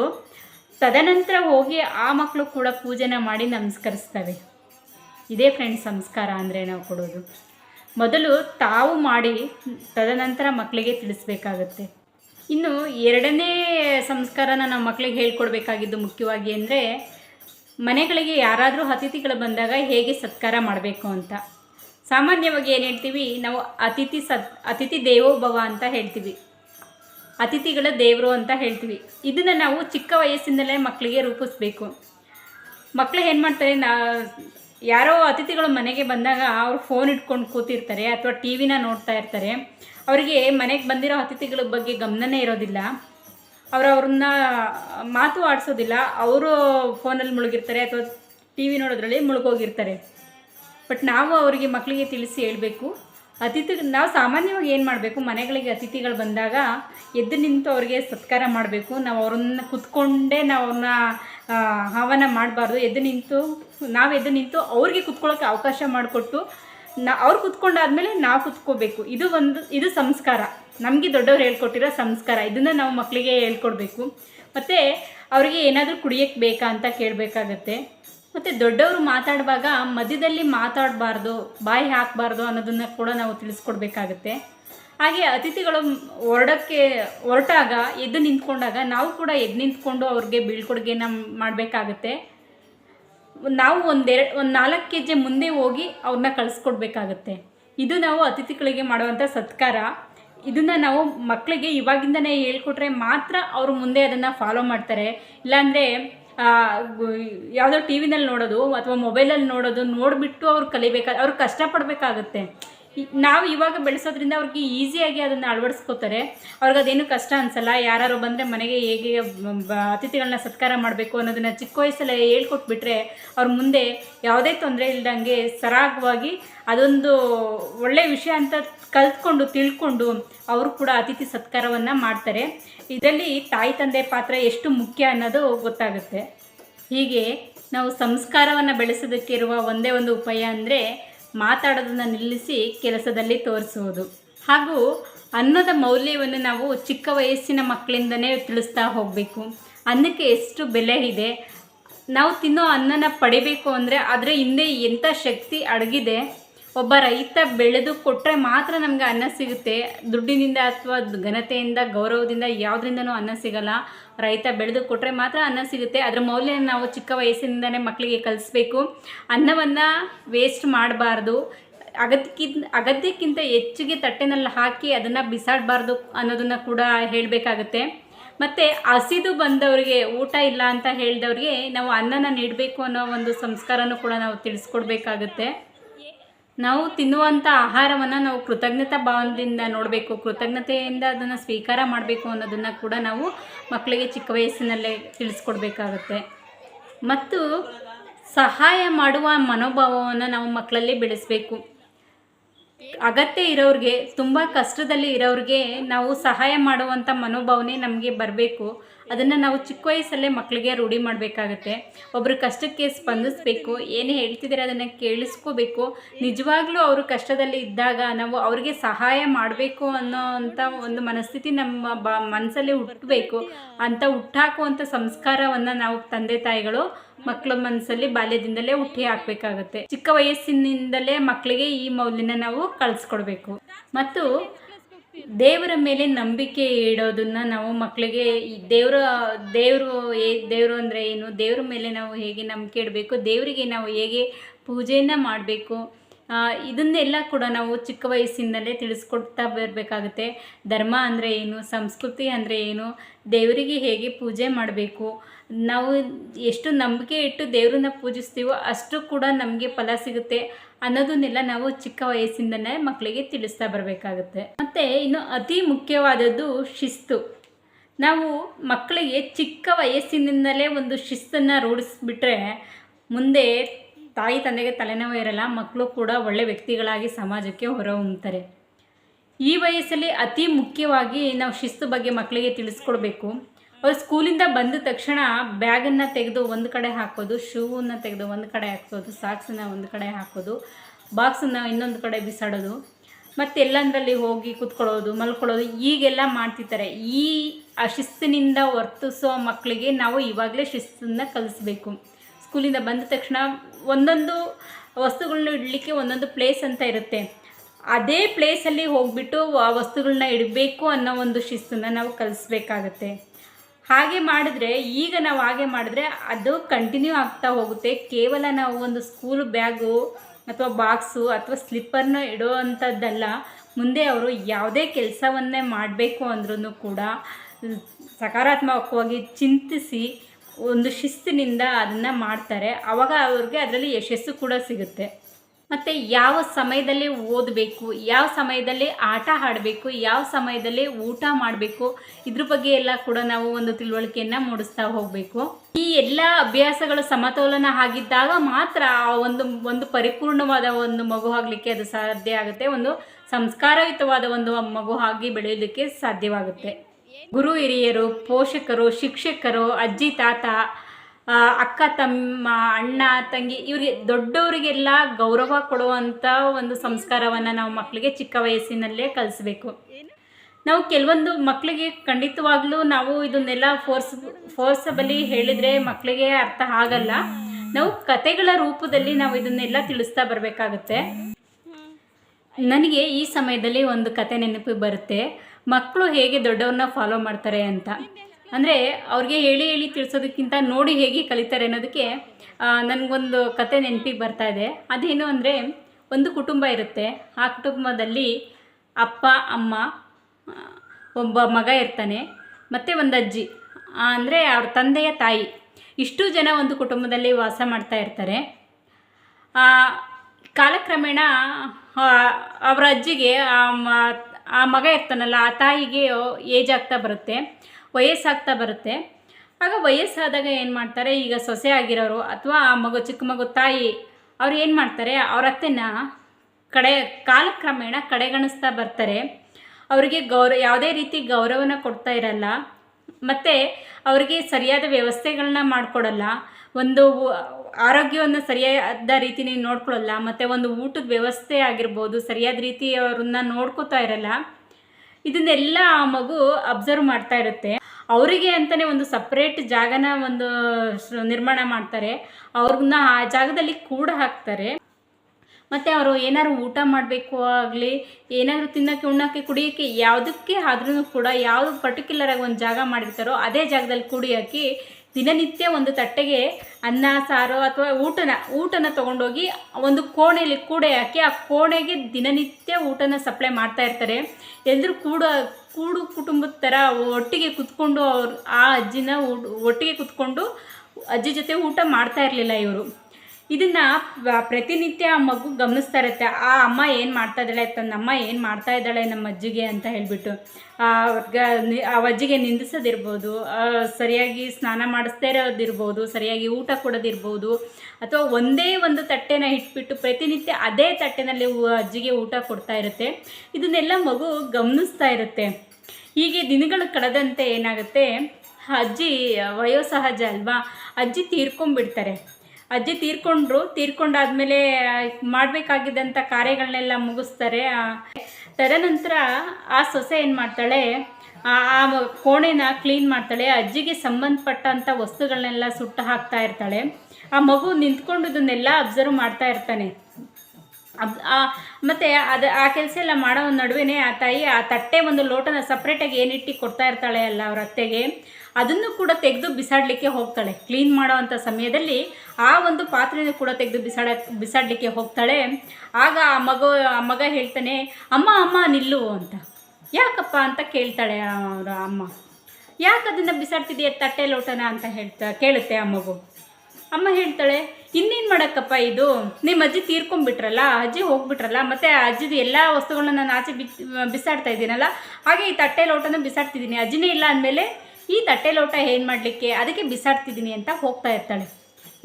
ತದನಂತರ ಹೋಗಿ ಆ ಮಕ್ಕಳು ಕೂಡ ಪೂಜೆನ ಮಾಡಿ ನಮಸ್ಕರಿಸ್ತವೆ. ಇದೇ ಫ್ರೆಂಡ್ಸ್ ಸಂಸ್ಕಾರ ಅಂದರೆ ನಾವು ಕೊಡೋದು. ಮೊದಲು ತಾವು ಮಾಡಿ ತದನಂತರ ಮಕ್ಕಳಿಗೆ ತಿಳಿಸ್ಬೇಕಾಗತ್ತೆ. ಇನ್ನು ಎರಡನೇ ಸಂಸ್ಕಾರನ ನಾವು ಮಕ್ಕಳಿಗೆ ಹೇಳ್ಕೊಡ್ಬೇಕಾಗಿದ್ದು ಮುಖ್ಯವಾಗಿ ಅಂದರೆ ಮನೆಗಳಿಗೆ ಯಾರಾದರೂ ಅತಿಥಿಗಳು ಬಂದಾಗ ಹೇಗೆ ಸತ್ಕಾರ ಮಾಡಬೇಕು ಅಂತ. ಸಾಮಾನ್ಯವಾಗಿ ಏನು ಹೇಳ್ತೀವಿ, ನಾವು ಅತಿಥಿ ಸತ್, ಅತಿಥಿ ದೇವೋಭವ ಅಂತ ಹೇಳ್ತೀವಿ. ಅತಿಥಿಗಳ ದೇವರು ಅಂತ ಹೇಳ್ತೀವಿ. ಇದನ್ನು ನಾವು ಚಿಕ್ಕ ವಯಸ್ಸಿನಲ್ಲೇ ಮಕ್ಕಳಿಗೆ ರೂಪಿಸ್ಬೇಕು. ಮಕ್ಕಳು ಏನು ಮಾಡ್ತಾರೆ, ನಾ, ಯಾರೋ ಅತಿಥಿಗಳು ಮನೆಗೆ ಬಂದಾಗ ಅವ್ರು ಫೋನ್ ಇಟ್ಕೊಂಡು ಕೂತಿರ್ತಾರೆ ಅಥವಾ ಟಿ ವಿನ ನೋಡ್ತಾ ಇರ್ತಾರೆ. ಅವರಿಗೆ ಮನೆಗೆ ಬಂದಿರೋ ಅತಿಥಿಗಳ ಬಗ್ಗೆ ಗಮನನೇ ಇರೋದಿಲ್ಲ. ಅವರು ಅವ್ರನ್ನ ಮಾತು ಆಡಿಸೋದಿಲ್ಲ. ಅವರು ಫೋನಲ್ಲಿ ಮುಳುಗಿರ್ತಾರೆ ಅಥವಾ ಟಿ ವಿ ನೋಡೋದ್ರಲ್ಲಿ ಮುಳುಗೋಗಿರ್ತಾರೆ. ಬಟ್ ನಾವು ಅವರಿಗೆ ಮಕ್ಕಳಿಗೆ ತಿಳಿಸಿ ಹೇಳಬೇಕು. ಅತಿಥಿ ನಾವು ಸಾಮಾನ್ಯವಾಗಿ ಏನು ಮಾಡಬೇಕು, ಮನೆಗಳಿಗೆ ಅತಿಥಿಗಳು ಬಂದಾಗ ಎದ್ದು ನಿಂತು ಅವ್ರಿಗೆ ಸತ್ಕಾರ ಮಾಡಬೇಕು. ನಾವು ಅವ್ರನ್ನ ಕುತ್ಕೊಂಡೇ ನಾವು ಅವ್ರನ್ನ ಹವನ ಮಾಡಬಾರ್ದು. ಎದ್ದು ನಿಂತು, ನಾವು ಎದ್ದು ನಿಂತು ಅವ್ರಿಗೆ ಕುತ್ಕೊಳ್ಳೋಕೆ ಅವಕಾಶ ಮಾಡಿಕೊಟ್ಟು, ನಾ, ಅವ್ರು ಕುತ್ಕೊಂಡಾದ್ಮೇಲೆ ನಾವು ಕುತ್ಕೋಬೇಕು. ಇದು ಒಂದು, ಇದು ಸಂಸ್ಕಾರ. ನಮಗೆ ದೊಡ್ಡವ್ರು ಹೇಳ್ಕೊಟ್ಟಿರೋ ಸಂಸ್ಕಾರ. ಇದನ್ನು ನಾವು ಮಕ್ಕಳಿಗೆ ಹೇಳ್ಕೊಡ್ಬೇಕು. ಮತ್ತು ಅವರಿಗೆ ಏನಾದರೂ ಕುಡಿಯೋಕ್ಕೆ ಬೇಕಾ ಅಂತ ಕೇಳಬೇಕಾಗತ್ತೆ. ಮತ್ತು ದೊಡ್ಡವರು ಮಾತಾಡುವಾಗ ಮಧ್ಯದಲ್ಲಿ ಮಾತಾಡಬಾರ್ದು, ಬಾಯಿ ಹಾಕಬಾರ್ದು ಅನ್ನೋದನ್ನು ಕೂಡ ನಾವು ತಿಳಿಸ್ಕೊಡ್ಬೇಕಾಗತ್ತೆ. ಹಾಗೆ ಅತಿಥಿಗಳು ಹೊರಡಕ್ಕೆ, ಹೊರಟಾಗ ಎದ್ದು ನಿಂತ್ಕೊಂಡಾಗ ನಾವು ಕೂಡ ಎದ್ದು ನಿಂತ್ಕೊಂಡು ಅವ್ರಿಗೆ ಬೀಳ್ಕೊಡುಗೆನ ಮಾಡಬೇಕಾಗತ್ತೆ. ನಾವು ಒಂದೆರಡು ಒಂದು ನಾಲ್ಕು ಕೆ ಜಿ ಮುಂದೆ ಹೋಗಿ ಅವ್ರನ್ನ ಕಳಿಸ್ಕೊಡ್ಬೇಕಾಗತ್ತೆ. ಇದು ನಾವು ಅತಿಥಿಗಳಿಗೆ ಮಾಡುವಂಥ ಸತ್ಕಾರ. ಇದನ್ನು ನಾವು ಮಕ್ಕಳಿಗೆ ಇವಾಗಿಂದನೇ ಹೇಳ್ಕೊಟ್ರೆ ಮಾತ್ರ ಅವರು ಮುಂದೆ ಅದನ್ನು ಫಾಲೋ ಮಾಡ್ತಾರೆ. ಇಲ್ಲಾಂದರೆ ಯಾವುದೋ ಟಿ ವಿನಲ್ಲಿ ನೋಡೋದು ಅಥವಾ ಮೊಬೈಲಲ್ಲಿ ನೋಡೋದು ನೋಡಿಬಿಟ್ಟು ಅವ್ರು ಕಲಿಬೇಕಾ ಅವ್ರು ಕಷ್ಟಪಡಬೇಕಾಗತ್ತೆ. ನಾವು ಇವಾಗ ಬೆಳೆಸೋದ್ರಿಂದ ಅವ್ರಿಗೆ ಈಸಿಯಾಗಿ ಅದನ್ನು ಅಳವಡಿಸ್ಕೋತಾರೆ. ಅವ್ರಿಗೆ ಅದೇನು ಕಷ್ಟ ಅನಿಸಲ್ಲ. ಯಾರು ಬಂದರೆ ಮನೆಗೆ ಹೇಗೆ ಅತಿಥಿಗಳನ್ನ ಸತ್ಕಾರ ಮಾಡಬೇಕು ಅನ್ನೋದನ್ನು ಚಿಕ್ಕ ವಯಸ್ಸಲ್ಲೇ ಹೇಳ್ಕೊಟ್ಬಿಟ್ರೆ ಅವ್ರ ಮುಂದೆ ಯಾವುದೇ ತೊಂದರೆ ಇಲ್ದಂಗೆ ಸರಾಗವಾಗಿ ಅದೊಂದು ಒಳ್ಳೆಯ ವಿಷಯ ಅಂತ ಕಲ್ತ್ಕೊಂಡು, ತಿಳ್ಕೊಂಡು ಅವರು ಕೂಡ ಅತಿಥಿ ಸತ್ಕಾರವನ್ನು ಮಾಡ್ತಾರೆ. ಇದರಲ್ಲಿ ತಾಯಿ, ತಂದೆ ಪಾತ್ರ ಎಷ್ಟು ಮುಖ್ಯ ಅನ್ನೋದು ಗೊತ್ತಾಗುತ್ತೆ. ಹೀಗೆ ನಾವು ಸಂಸ್ಕಾರವನ್ನು ಬೆಳೆಸೋದಕ್ಕಿರುವ ಒಂದೇ ಒಂದು ಉಪಾಯ ಅಂದರೆ ಮಾತಾಡೋದನ್ನು ನಿಲ್ಲಿಸಿ ಕೆಲಸದಲ್ಲಿ ತೋರಿಸುವುದು. ಹಾಗೂ ಅನ್ನದ ಮೌಲ್ಯವನ್ನು ನಾವು ಚಿಕ್ಕ ವಯಸ್ಸಿನ ಮಕ್ಕಳಿಂದನೇ ತಿಳಿಸ್ತಾ ಹೋಗಬೇಕು. ಅನ್ನಕ್ಕೆ ಎಷ್ಟು ಬೆಲೆ ಇದೆ? ನಾವು ತಿನ್ನೋ ಅನ್ನನ ಪಡಿಬೇಕು ಅಂದರೆ ಅದರ ಹಿಂದೆ ಎಂಥ ಶಕ್ತಿ ಅಡಗಿದೆ? ಒಬ್ಬ ರೈತ ಬೆಳೆದು ಕೊಟ್ಟರೆ ಮಾತ್ರ ನಮಗೆ ಅನ್ನ ಸಿಗುತ್ತೆ. ದುಡ್ಡಿನಿಂದ ಅಥವಾ ಘನತೆಯಿಂದ, ಗೌರವದಿಂದ ಯಾವುದರಿಂದನೂ ಅನ್ನ ಸಿಗಲ್ಲ. ರೈತ ಬೆಳೆದು ಕೊಟ್ಟರೆ ಮಾತ್ರ ಅನ್ನ ಸಿಗುತ್ತೆ. ಅದರ ಮೌಲ್ಯ ನಾವು ಚಿಕ್ಕ ವಯಸ್ಸಿನಿಂದನೇ ಮಕ್ಕಳಿಗೆ ಕಲಿಸ್ಬೇಕು. ಅನ್ನವನ್ನು ವೇಸ್ಟ್ ಮಾಡಬಾರ್ದು. ಅಗತ್ಯಕ್ಕಿಂತ ಅಗತ್ಯಕ್ಕಿಂತ ಹೆಚ್ಚಿಗೆ ತಟ್ಟೆನಲ್ಲಿ ಹಾಕಿ ಅದನ್ನು ಬಿಸಾಡಬಾರ್ದು ಅನ್ನೋದನ್ನು ಕೂಡ ಹೇಳಬೇಕಾಗುತ್ತೆ. ಮತ್ತು ಹಸಿದು ಬಂದವರಿಗೆ ಊಟ ಇಲ್ಲ ಅಂತ ಹೇಳಿದವ್ರಿಗೆ ನಾವು ಅನ್ನನ ನೀಡಬೇಕು ಅನ್ನೋ ಒಂದು ಸಂಸ್ಕಾರನೂ ಕೂಡ ನಾವು ತಿಳಿಸ್ಕೊಡ್ಬೇಕಾಗತ್ತೆ. ನಾವು ತಿನ್ನುವಂಥ ಆಹಾರವನ್ನು ನಾವು ಕೃತಜ್ಞತಾ ಭಾವದಿಂದ ನೋಡಬೇಕು. ಕೃತಜ್ಞತೆಯಿಂದ ಅದನ್ನು ಸ್ವೀಕಾರ ಮಾಡಬೇಕು ಅನ್ನೋದನ್ನು ಕೂಡ ನಾವು ಮಕ್ಕಳಿಗೆ ಚಿಕ್ಕ ವಯಸ್ಸಿನಲ್ಲೇ ತಿಳಿಸ್ಕೊಡ್ಬೇಕಾಗತ್ತೆ. ಮತ್ತು ಸಹಾಯ ಮಾಡುವ ಮನೋಭಾವವನ್ನು ನಾವು ಮಕ್ಕಳಲ್ಲಿ ಬೆಳೆಸಬೇಕು. ಅಗತ್ಯ ಇರೋರಿಗೆ, ತುಂಬ ಕಷ್ಟದಲ್ಲಿ ಇರೋರಿಗೆ ನಾವು ಸಹಾಯ ಮಾಡುವಂಥ ಮನೋಭಾವನೆ ನಮಗೆ ಬರಬೇಕು. ಅದನ್ನು ನಾವು ಚಿಕ್ಕ ವಯಸ್ಸಲ್ಲೇ ಮಕ್ಕಳಿಗೆ ರೂಢಿ ಮಾಡಬೇಕಾಗತ್ತೆ. ಒಬ್ಬರು ಕಷ್ಟಕ್ಕೆ ಸ್ಪಂದಿಸಬೇಕು, ಏನು ಹೇಳ್ತಿದ್ದಾರೆ ಅದನ್ನು ಕೇಳಿಸ್ಕೋಬೇಕು. ನಿಜವಾಗ್ಲೂ ಅವರು ಕಷ್ಟದಲ್ಲಿ ಇದ್ದಾಗ ನಾವು ಅವ್ರಿಗೆ ಸಹಾಯ ಮಾಡಬೇಕು ಅನ್ನೋ ಒಂದು ಮನಸ್ಥಿತಿ ನಮ್ಮ ಬ ಮನಸ್ಸಲ್ಲಿ ಹುಟ್ಟಬೇಕು ಅಂತ ಹುಟ್ಟಾಕುವಂಥ ಸಂಸ್ಕಾರವನ್ನು ನಾವು ತಂದೆ ತಾಯಿಗಳು ಮಕ್ಕಳ ಮನಸ್ಸಲ್ಲಿ ಬಾಲ್ಯದಿಂದಲೇ ಹುಟ್ಟಿ ಹಾಕ್ಬೇಕಾಗತ್ತೆ. ಚಿಕ್ಕ ವಯಸ್ಸಿನಿಂದಲೇ ಮಕ್ಕಳಿಗೆ ಈ ಮೌಲ್ಯನ ನಾವು ಕಳಿಸ್ಕೊಡ್ಬೇಕು. ಮತ್ತು ದೇವರ ಮೇಲೆ ನಂಬಿಕೆ ಇಡೋದನ್ನ ನಾವು ಮಕ್ಕಳಿಗೆ ಈ ದೇವರ, ದೇವರು ಏ, ದೇವರು ಅಂದರೆ ಏನು? ದೇವ್ರ ಮೇಲೆ ನಾವು ಹೇಗೆ ನಂಬಿಕೆ ಇಡಬೇಕು? ದೇವರಿಗೆ ನಾವು ಹೇಗೆ ಪೂಜೆಯನ್ನು ಮಾಡಬೇಕು? ಇದನ್ನೆಲ್ಲ ಕೂಡ ನಾವು ಚಿಕ್ಕ ವಯಸ್ಸಿಂದಲೇ ತಿಳಿಸ್ಕೊಡ್ತಾ ಬರಬೇಕಾಗುತ್ತೆ. ಧರ್ಮ ಅಂದರೆ ಏನು, ಸಂಸ್ಕೃತಿ ಅಂದರೆ ಏನು, ದೇವರಿಗೆ ಹೇಗೆ ಪೂಜೆ ಮಾಡಬೇಕು, ನಾವು ಎಷ್ಟು ನಂಬಿಕೆ ಇಟ್ಟು ದೇವ್ರನ್ನ ಪೂಜಿಸ್ತೀವೋ ಅಷ್ಟು ಕೂಡ ನಮಗೆ ಫಲ ಸಿಗುತ್ತೆ ಅನ್ನೋದನ್ನೆಲ್ಲ ನಾವು ಚಿಕ್ಕ ವಯಸ್ಸಿಂದನೇ ಮಕ್ಕಳಿಗೆ ತಿಳಿಸ್ತಾ ಬರಬೇಕಾಗುತ್ತೆ. ಮತ್ತು ಇನ್ನು ಅತಿ ಮುಖ್ಯವಾದದ್ದು ಶಿಸ್ತು. ನಾವು ಮಕ್ಕಳಿಗೆ ಚಿಕ್ಕ ವಯಸ್ಸಿನಿಂದಲೇ ಒಂದು ಶಿಸ್ತನ್ನು ರೂಢಿಸ್ಬಿಟ್ರೆ ಮುಂದೆ ತಾಯಿ ತಂದೆಗೆ ತಲೆನೋವು ಇರಲ್ಲ, ಮಕ್ಕಳು ಕೂಡ ಒಳ್ಳೆ ವ್ಯಕ್ತಿಗಳಾಗಿ ಸಮಾಜಕ್ಕೆ ಹೊರಹೊಮ್ಮುತ್ತಾರೆ ಈ ವಯಸ್ಸಲ್ಲಿ ಅತಿ ಮುಖ್ಯವಾಗಿ ನಾವು ಶಿಸ್ತು ಬಗ್ಗೆ ಮಕ್ಕಳಿಗೆ ತಿಳಿಸ್ಕೊಡ್ಬೇಕು. ಅವ್ರು ಸ್ಕೂಲಿಂದ ಬಂದ ತಕ್ಷಣ ಬ್ಯಾಗನ್ನು ತೆಗೆದು ಒಂದು ಕಡೆ ಹಾಕೋದು, ಶೂವನ್ನು ತೆಗೆದು ಒಂದು ಕಡೆ ಹಾಕೋದು ಸಾಕ್ಸನ್ನು ಒಂದು ಕಡೆ ಹಾಕೋದು, ಬಾಕ್ಸನ್ನು ಇನ್ನೊಂದು ಕಡೆ ಬಿಸಾಡೋದು, ಮತ್ತು ಎಲ್ಲಂದರಲ್ಲಿ ಹೋಗಿ ಕೂತ್ಕೊಳ್ಳೋದು, ಮಲ್ಕೊಳ್ಳೋದು, ಈಗೆಲ್ಲ ಮಾಡ್ತಿರ್ತಾರೆ. ಈ ಶಿಸ್ತಿನಿಂದ ವರ್ತಿಸೋ ಮಕ್ಕಳಿಗೆ ನಾವು ಇವಾಗಲೇ ಶಿಸ್ತನ್ನು ಕಲಿಸ್ಬೇಕು. ಸ್ಕೂಲಿಂದ ಬಂದ ತಕ್ಷಣ ಒಂದೊಂದು ವಸ್ತುಗಳನ್ನ ಇಡಲಿಕ್ಕೆ ಒಂದೊಂದು ಪ್ಲೇಸ್ ಅಂತ ಇರುತ್ತೆ. ಅದೇ ಪ್ಲೇಸಲ್ಲಿ ಹೋಗ್ಬಿಟ್ಟು ಆ ವಸ್ತುಗಳನ್ನ ಇಡಬೇಕು ಅನ್ನೋ ಒಂದು ಶಿಸ್ತನ್ನು ನಾವು ಕಲಿಸ್ಬೇಕಾಗತ್ತೆ. ಹಾಗೆ ಮಾಡಿದ್ರೆ, ಈಗ ನಾವು ಹಾಗೆ ಮಾಡಿದ್ರೆ ಅದು ಕಂಟಿನ್ಯೂ ಆಗ್ತಾ ಹೋಗುತ್ತೆ. ಕೇವಲ ನಾವು ಒಂದು ಸ್ಕೂಲ್ ಬ್ಯಾಗು ಅಥವಾ ಬಾಕ್ಸು ಅಥವಾ ಸ್ಲಿಪ್ಪರ್ನ ಇಡೋ ಅಂಥದ್ದಲ್ಲ ಮುಂದೆ ಅವರು ಯಾವುದೇ ಕೆಲಸವನ್ನೇ ಮಾಡಬೇಕು ಅಂದ್ರೂ ಕೂಡ ಸಕಾರಾತ್ಮಕವಾಗಿ ಚಿಂತಿಸಿ ಒಂದು ಶಿಸ್ತಿನಿಂದ ಅದನ್ನು ಮಾಡ್ತಾರೆ. ಆವಾಗ ಅವ್ರಿಗೆ ಅದರಲ್ಲಿ ಯಶಸ್ಸು ಕೂಡ ಸಿಗುತ್ತೆ. ಮತ್ತು ಯಾವ ಸಮಯದಲ್ಲಿ ಓದಬೇಕು, ಯಾವ ಸಮಯದಲ್ಲಿ ಆಟ ಆಡಬೇಕು, ಯಾವ ಸಮಯದಲ್ಲಿ ಊಟ ಮಾಡಬೇಕು, ಇದ್ರ ಬಗ್ಗೆ ಎಲ್ಲ ಕೂಡ ನಾವು ಒಂದು ತಿಳುವಳಿಕೆಯನ್ನು ಮೂಡಿಸ್ತಾ ಹೋಗಬೇಕು. ಈ ಎಲ್ಲ ಅಭ್ಯಾಸಗಳು ಸಮತೋಲನ ಆಗಿದ್ದಾಗ ಮಾತ್ರ ಆ ಒಂದು ಒಂದು ಪರಿಪೂರ್ಣವಾದ ಒಂದು ಮಗು ಆಗಲಿಕ್ಕೆ ಅದು ಸಾಧ್ಯ ಆಗುತ್ತೆ. ಒಂದು ಸಂಸ್ಕಾರಯುತವಾದ ಒಂದು ಮಗು ಆಗಿ ಬೆಳೆಯಲಿಕ್ಕೆ ಸಾಧ್ಯವಾಗುತ್ತೆ. ಗುರು ಹಿರಿಯರು, ಪೋಷಕರು, ಶಿಕ್ಷಕರು, ಅಜ್ಜಿ, ತಾತ ಅಕ್ಕ, ತಮ್ಮ, ಅಣ್ಣ, ತಂಗಿ ಇವರಿಗೆ ದೊಡ್ಡವರಿಗೆಲ್ಲ ಗೌರವ ಕೊಡುವಂಥ ಒಂದು ಸಂಸ್ಕಾರವನ್ನು ನಾವು ಮಕ್ಕಳಿಗೆ ಚಿಕ್ಕ ವಯಸ್ಸಿನಲ್ಲೇ ಕಲಿಸ್ಬೇಕು. ನಾವು ಕೆಲವೊಂದು ಮಕ್ಕಳಿಗೆ ಖಂಡಿತವಾಗ್ಲೂ ನಾವು ಇದನ್ನೆಲ್ಲ ಫೋರ್ಸ್, ಫೋರ್ಸಬಲಿ ಹೇಳಿದರೆ ಮಕ್ಕಳಿಗೆ ಅರ್ಥ ಆಗಲ್ಲ. ನಾವು ಕತೆಗಳ ರೂಪದಲ್ಲಿ ನಾವು ಇದನ್ನೆಲ್ಲ ತಿಳಿಸ್ತಾ ಬರಬೇಕಾಗುತ್ತೆ. ನನಗೆ ಈ ಸಮಯದಲ್ಲಿ ಒಂದು ಕತೆ ನೆನಪು ಬರುತ್ತೆ. ಮಕ್ಕಳು ಹೇಗೆ ದೊಡ್ಡವ್ರನ್ನ ಫಾಲೋ ಮಾಡ್ತಾರೆ ಅಂತ. ಅಂದರೆ ಅವ್ರಿಗೆ ಹೇಳಿ ಹೇಳಿ ತಿಳಿಸೋದಕ್ಕಿಂತ ನೋಡಿ ಹೇಗೆ ಕಲಿತಾರೆ ಅನ್ನೋದಕ್ಕೆ ನನಗೊಂದು ಕತೆ ನೆನಪಿಗೆ ಬರ್ತಾ ಇದೆ. ಅದೇನು ಅಂದರೆ, ಒಂದು ಕುಟುಂಬ ಇರುತ್ತೆ. ಆ ಕುಟುಂಬದಲ್ಲಿ ಅಪ್ಪ, ಅಮ್ಮ, ಒಬ್ಬ ಮಗ ಇರ್ತಾನೆ, ಮತ್ತು ಒಂದು ಅಜ್ಜಿ ಅಂದರೆ ಅವ್ರ ತಂದೆಯ ತಾಯಿ. ಇಷ್ಟು ಜನ ಒಂದು ಕುಟುಂಬದಲ್ಲಿ ವಾಸ ಮಾಡ್ತಾ ಇರ್ತಾರೆ. ಕಾಲಕ್ರಮೇಣ ಅವರ ಅಜ್ಜಿಗೆ ಆ ಮಗ ಇರ್ತಾನಲ್ಲ, ಆ ತಾಯಿಗೆ ಏಜ್ ಆಗ್ತಾ ಬರುತ್ತೆ, ವಯಸ್ಸಾಗ್ತಾ ಬರುತ್ತೆ. ಆಗ ವಯಸ್ಸಾದಾಗ ಏನು ಮಾಡ್ತಾರೆ, ಈಗ ಸೊಸೆ ಆಗಿರೋರು ಅಥವಾ ಆ ಮಗು, ಚಿಕ್ಕ ಮಗು ತಾಯಿ, ಅವ್ರು ಏನು ಮಾಡ್ತಾರೆ, ಅವ್ರ ಅತ್ತೆನ ಕಡೆ, ಕಾಲಕ್ರಮೇಣ ಕಡೆಗಣಿಸ್ತಾ ಬರ್ತಾರೆ. ಅವರಿಗೆ ಗೌರವ ಯಾವುದೇ ರೀತಿ ಗೌರವನ ಕೊಡ್ತಾ ಇರಲ್ಲ. ಮತ್ತು ಅವರಿಗೆ ಸರಿಯಾದ ವ್ಯವಸ್ಥೆಗಳನ್ನ ಮಾಡಿಕೊಡಲ್ಲ. ಒಂದು ಆರೋಗ್ಯವನ್ನು ಸರಿಯಾದ ರೀತಿಯಲ್ಲಿ ನೋಡ್ಕೊಳ್ಳಲ್ಲ, ಮತ್ತು ಒಂದು ಊಟದ ವ್ಯವಸ್ಥೆ ಆಗಿರ್ಬೋದು, ಸರಿಯಾದ ರೀತಿ ಅವ್ರನ್ನ ನೋಡ್ಕೋತಾ ಇರಲ್ಲ, ಇದನ್ನೆಲ್ಲ ಆ ಮಗು ಅಬ್ಸರ್ವ್ ಮಾಡ್ತಾ ಇರುತ್ತೆ. ಅವರಿಗೆ ಅಂತಲೇ ಒಂದು ಸಪ್ರೇಟ್ ಜಾಗನ ಒಂದು ನಿರ್ಮಾಣ ಮಾಡ್ತಾರೆ. ಅವ್ರನ್ನ ಆ ಜಾಗದಲ್ಲಿ ಕೂಡ ಹಾಕ್ತಾರೆ. ಮತ್ತು ಅವರು ಏನಾದ್ರು ಊಟ ಮಾಡಬೇಕು ಆಗಲಿ, ಏನಾದರೂ ತಿನ್ನೋಕ್ಕೆ, ಉಣ್ಣೋಕ್ಕೆ, ಕುಡಿಯೋಕ್ಕೆ ಯಾವುದಕ್ಕೆ ಆದ್ರೂ ಕೂಡ, ಯಾವುದು ಪರ್ಟಿಕ್ಯುಲರಾಗಿ ಒಂದು ಜಾಗ ಮಾಡಿರ್ತಾರೋ, ಅದೇ ಜಾಗದಲ್ಲಿ ಕೂಡಿ ದಿನನಿತ್ಯ ಒಂದು ತಟ್ಟೆಗೆ ಅನ್ನ, ಸಾರು ಅಥವಾ ಊಟನ ಊಟನ ತೊಗೊಂಡೋಗಿ ಒಂದು ಕೋಣೆಯಲ್ಲಿ ಕೂಡೆ ಹಾಕಿ ಆ ಕೋಣೆಗೆ ದಿನನಿತ್ಯ ಊಟನ ಸಪ್ಲೈ ಮಾಡ್ತಾ ಇರ್ತಾರೆ. ಎಲ್ಲರೂ ಕೂಡ, ಕೂಡು ಕುಟುಂಬದ ಥರ ಒಟ್ಟಿಗೆ ಕುತ್ಕೊಂಡು ಅವ್ರು, ಆ ಅಜ್ಜಿನ ಒಟ್ಟಿಗೆ ಕುತ್ಕೊಂಡು ಅಜ್ಜಿ ಜೊತೆ ಊಟ ಮಾಡ್ತಾ ಇರಲಿಲ್ಲ ಇವರು. ಇದನ್ನು ಪ್ರತಿನಿತ್ಯ ಆ ಮಗು ಗಮನಿಸ್ತಾ ಇರುತ್ತೆ. ಆ ಅಮ್ಮ ಏನು ಮಾಡ್ತಾ ಇದ್ದಾಳೆ ತನ್ನ ಅಮ್ಮ ಏನು ಮಾಡ್ತಾ ಇದ್ದಾಳೆ ನಮ್ಮ ಅಜ್ಜಿಗೆ ಅಂತ ಹೇಳಿಬಿಟ್ಟು. ಆ ಅಜ್ಜಿಗೆ ನಿಂದಿಸೋದಿರ್ಬೋದು ಸರಿಯಾಗಿ ಸ್ನಾನ ಮಾಡಿಸ್ದೇ ಇರೋದಿರ್ಬೋದು, ಸರಿಯಾಗಿ ಊಟ ಕೊಡೋದಿರ್ಬೋದು, ಅಥವಾ ಒಂದೇ ಒಂದು ತಟ್ಟೆನ ಇಟ್ಬಿಟ್ಟು ಪ್ರತಿನಿತ್ಯ ಅದೇ ತಟ್ಟೆನಲ್ಲಿ ಅಜ್ಜಿಗೆ ಊಟ ಕೊಡ್ತಾ ಇರುತ್ತೆ. ಇದನ್ನೆಲ್ಲ ಮಗು ಗಮನಿಸ್ತಾ ಇರುತ್ತೆ. ಹೀಗೆ ದಿನಗಳು ಕಳೆದಂತೆ ಏನಾಗುತ್ತೆ, ಅಜ್ಜಿ ವಯೋಸಹಜ ಅಲ್ವಾ? ಅಜ್ಜಿ ತೀರ್ಕೊಂಡ್ಬಿಡ್ತಾರೆ. ಅಜ್ಜಿ ತೀರ್ಕೊಂಡ್ರು. ತೀರ್ಕೊಂಡಾದ್ಮೇಲೆ ಮಾಡಬೇಕಾಗಿದ್ದಂಥ ಕಾರ್ಯಗಳನ್ನೆಲ್ಲ ಮುಗಿಸ್ತಾರೆ. ತದನಂತರ ಆ ಸೊಸೆ ಏನು ಮಾಡ್ತಾಳೆ? ಆ ಕೋಣೆನ ಕ್ಲೀನ್ ಮಾಡ್ತಾಳೆ. ಅಜ್ಜಿಗೆ ಸಂಬಂಧಪಟ್ಟಂಥ ವಸ್ತುಗಳನ್ನೆಲ್ಲ ಸುಟ್ಟು ಹಾಕ್ತಾ ಇರ್ತಾಳೆ. ಆ ಮಗು ನಿಂತ್ಕೊಂಡು ಇದನ್ನೆಲ್ಲ ಅಬ್ಸರ್ವ್ ಮಾಡ್ತಾ ಇರ್ತಾನೆ. ಆ- ಮತ್ತೆ ಅದು, ಆ ಕೆಲಸ ಎಲ್ಲ ಮಾಡೋ ನಡುವೆ ಆ ತಾಯಿ ಆ ತಟ್ಟೆ ಒಂದು ಲೋಟನ ಸಪ್ರೇಟಾಗಿ ಏನಿಟ್ಟು ಕೊಡ್ತಾ ಇರ್ತಾಳೆ ಅಲ್ಲ ಅವ್ರ ಅತ್ತೆಗೆ, ಅದನ್ನು ಕೂಡ ತೆಗೆದು ಬಿಸಾಡಲಿಕ್ಕೆ ಹೋಗ್ತಾಳೆ. ಕ್ಲೀನ್ ಮಾಡೋವಂಥ ಸಮಯದಲ್ಲಿ ಆ ಒಂದು ಪಾತ್ರೆನೂ ಕೂಡ ತೆಗೆದು ಬಿಸಾಡ, ಬಿಸಾಡಲಿಕ್ಕೆ ಹೋಗ್ತಾಳೆ. ಆಗ ಆ ಮಗು, ಆ ಮಗ ಹೇಳ್ತಾನೆ, ಅಮ್ಮ ಅಮ್ಮ, ನಿಲ್ಲು ಅಂತ. ಯಾಕಪ್ಪ? ಅಂತ ಕೇಳ್ತಾಳೆ ಅವರ ಅಮ್ಮ. ಯಾಕೆ ಅದನ್ನು ಬಿಸಾಡ್ತಿದೆಯಾ ತಟ್ಟೆ ಲೋಟನ? ಅಂತ ಹೇಳ್ತಾ, ಕೇಳುತ್ತೆ ಆ ಮಗು. ಅಮ್ಮ ಹೇಳ್ತಾಳೆ ಇನ್ನೇನು ಮಾಡಕ್ಕಪ್ಪ ಇದು? ನಿಮ್ಮ ಅಜ್ಜಿ ತೀರ್ಕೊಂಡ್ಬಿಟ್ರಲ್ಲ, ಅಜ್ಜಿ ಹೋಗ್ಬಿಟ್ರಲ್ಲ, ಮತ್ತೆ ಅಜ್ಜಿದ ಎಲ್ಲ ವಸ್ತುಗಳನ್ನ ನಾನು ಆಚೆ ಬಿಸಾಡ್ತಾ ಇದ್ದೀನಲ್ಲ, ಹಾಗೆ ಈ ತಟ್ಟೆ ಲೋಟನ ಬಿಸಾಡ್ತಿದ್ದೀನಿ. ಅಜ್ಜಿನೇ ಇಲ್ಲ ಅಂದಮೇಲೆ ಈ ತಟ್ಟೆ ಲೋಟ ಏನು ಮಾಡಲಿಕ್ಕೆ? ಅದಕ್ಕೆ ಬಿಸಾಡ್ತಿದ್ದೀನಿ ಅಂತ ಹೋಗ್ತಾ ಇರ್ತಾಳೆ.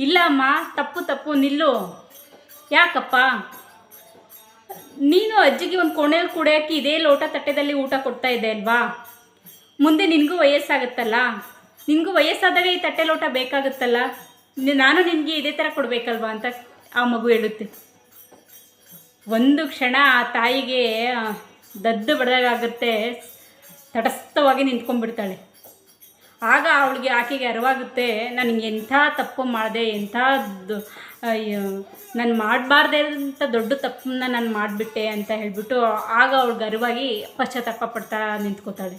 ಇಲ್ಲ ಅಮ್ಮ, ತಪ್ಪು ತಪ್ಪು, ನಿಲ್ಲು. ಯಾಕಪ್ಪ? ನೀನು ಅಜ್ಜಿಗೆ ಒಂದು ಕೋಣೆಯಲ್ಲಿ ಕುಡಿಯೋಕ್ಕೆ ಇದೇ ಲೋಟ ತಟ್ಟೆದಲ್ಲಿ ಊಟ ಕೊಡ್ತಾ ಇದ್ದೆ ಅಲ್ವಾ? ಮುಂದೆ ನಿನಗೂ ವಯಸ್ಸಾಗುತ್ತಲ್ಲ? ನಿನಗೂ ವಯಸ್ಸಾದಾಗ ಈ ತಟ್ಟೆ ಲೋಟ ಬೇಕಾಗುತ್ತಲ್ಲ? ನಾನು ನಿನಗೆ ಇದೇ ಥರ ಕೊಡಬೇಕಲ್ವಾ ಅಂತ ಆ ಮಗು ಹೇಳುತ್ತೆ. ಒಂದು ಕ್ಷಣ ಆ ತಾಯಿಗೆ ದದ್ದು ಬಡ್ದಾಗುತ್ತೆ, ತಟಸ್ಥವಾಗಿ ನಿಂತ್ಕೊಂಡ್ಬಿಡ್ತಾಳೆ. ಆಗ ಅವಳಿಗೆ ಆಕೆಗೆ ಅರಿವಾಗುತ್ತೆ, ನಾನು ಎಂಥ ತಪ್ಪು ಮಾಡಿದೆ, ಎಂಥ ನಾನು ಮಾಡಬಾರ್ದೆ ಅಂತ ದೊಡ್ಡ ತಪ್ಪನ್ನ ನಾನು ಮಾಡಿಬಿಟ್ಟೆ ಅಂತ ಹೇಳಿಬಿಟ್ಟು ಆಗ ಅವಳಿಗೆ ಅರಿವಾಗಿ ಪಶ್ಚಾತ್ತಾಪ ಪಡ್ತಾ ನಿಂತ್ಕೋತಾಳೆ.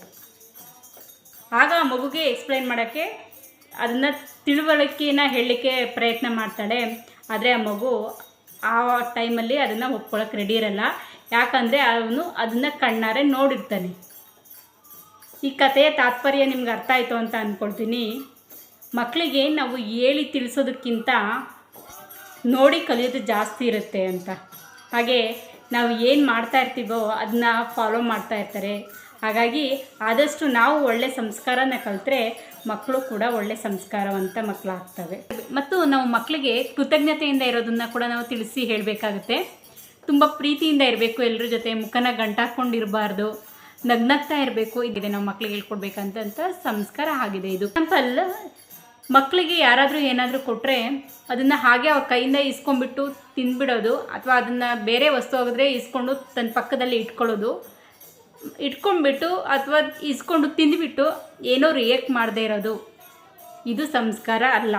ಆಗ ಆ ಮಗುಗೆ ಎಕ್ಸ್ಪ್ಲೈನ್ ಮಾಡೋಕ್ಕೆ ಅದನ್ನು ತಿಳುವಳಿಕೆನ ಹೇಳಲಿಕ್ಕೆ ಪ್ರಯತ್ನ ಮಾಡ್ತಾಳೆ. ಆದರೆ ಆ ಮಗು ಆ ಟೈಮಲ್ಲಿ ಅದನ್ನು ಒಪ್ಕೊಳ್ಳೋಕೆ ರೆಡಿ ಇರಲ್ಲ. ಯಾಕಂದರೆ ಅವನು ಅದನ್ನು ಕಣ್ಣಾರೆ ನೋಡಿರ್ತಾನೆ. ಈ ಕಥೆಯ ತಾತ್ಪರ್ಯ ನಿಮ್ಗೆ ಅರ್ಥ ಆಯಿತು ಅಂತ ಅಂದ್ಕೊಳ್ತೀನಿ ಮಕ್ಕಳಿಗೆ ನಾವು ಹೇಳಿ ತಿಳಿಸೋದಕ್ಕಿಂತ ನೋಡಿ ಕಲಿಯೋದು ಜಾಸ್ತಿ ಇರುತ್ತೆ ಅಂತ. ಹಾಗೆ ನಾವು ಏನು ಮಾಡ್ತಾ ಇರ್ತೀವೋ ಅದನ್ನ ಫಾಲೋ ಮಾಡ್ತಾ ಇರ್ತಾರೆ. ಹಾಗಾಗಿ ಆದಷ್ಟು ನಾವು ಒಳ್ಳೆ ಸಂಸ್ಕಾರನ ಕಲಿತ್ರೆ ಮಕ್ಕಳು ಕೂಡ ಒಳ್ಳೆ ಸಂಸ್ಕಾರವಂತ ಮಕ್ಕಳಾಗ್ತವೆ. ಮತ್ತು ನಾವು ಮಕ್ಕಳಿಗೆ ಕೃತಜ್ಞತೆಯಿಂದ ಇರೋದನ್ನ ಕೂಡ ನಾವು ತಿಳಿಸಿ ಹೇಳಬೇಕಾಗುತ್ತೆ. ತುಂಬ ಪ್ರೀತಿಯಿಂದ ಇರಬೇಕು ಎಲ್ಲರ ಜೊತೆ, ಮುಖನ ಗಂಟಾಕೊಂಡಿರಬಾರ್ದು, ನಗ್ನಗ್ತಾ ಇರಬೇಕು. ಇದೆ ನಾವು ಮಕ್ಕಳಿಗೆ ಹೇಳ್ಕೊಡ್ಬೇಕಂತ ಸಂಸ್ಕಾರ ಆಗಿದೆ ಇದು. ಎಕ್ಸಾಂಪಲ್ ಮಕ್ಕಳಿಗೆ ಯಾರಾದರೂ ಏನಾದರೂ ಕೊಟ್ಟರೆ ಅದನ್ನು ಹಾಗೆ ಅವ್ರ ಕೈಯಿಂದ ಇಸ್ಕೊಂಡ್ಬಿಟ್ಟು ತಿಂದ್ಬಿಡೋದು, ಅಥವಾ ಅದನ್ನು ಬೇರೆ ವಸ್ತು ಆಗಿದ್ರೆ ಇಸ್ಕೊಂಡು ತನ್ನ ಪಕ್ಕದಲ್ಲಿ ಇಟ್ಕೊಳ್ಳೋದು ಇಟ್ಕೊಂಡ್ಬಿಟ್ಟು ಅಥವಾ ಇಸ್ಕೊಂಡು ತಿಂದುಬಿಟ್ಟು ಏನೋ ರಿಯಾಕ್ಟ್ ಮಾಡದೇ ಇರೋದು. ಇದು ಸಂಸ್ಕಾರ ಅಲ್ಲ.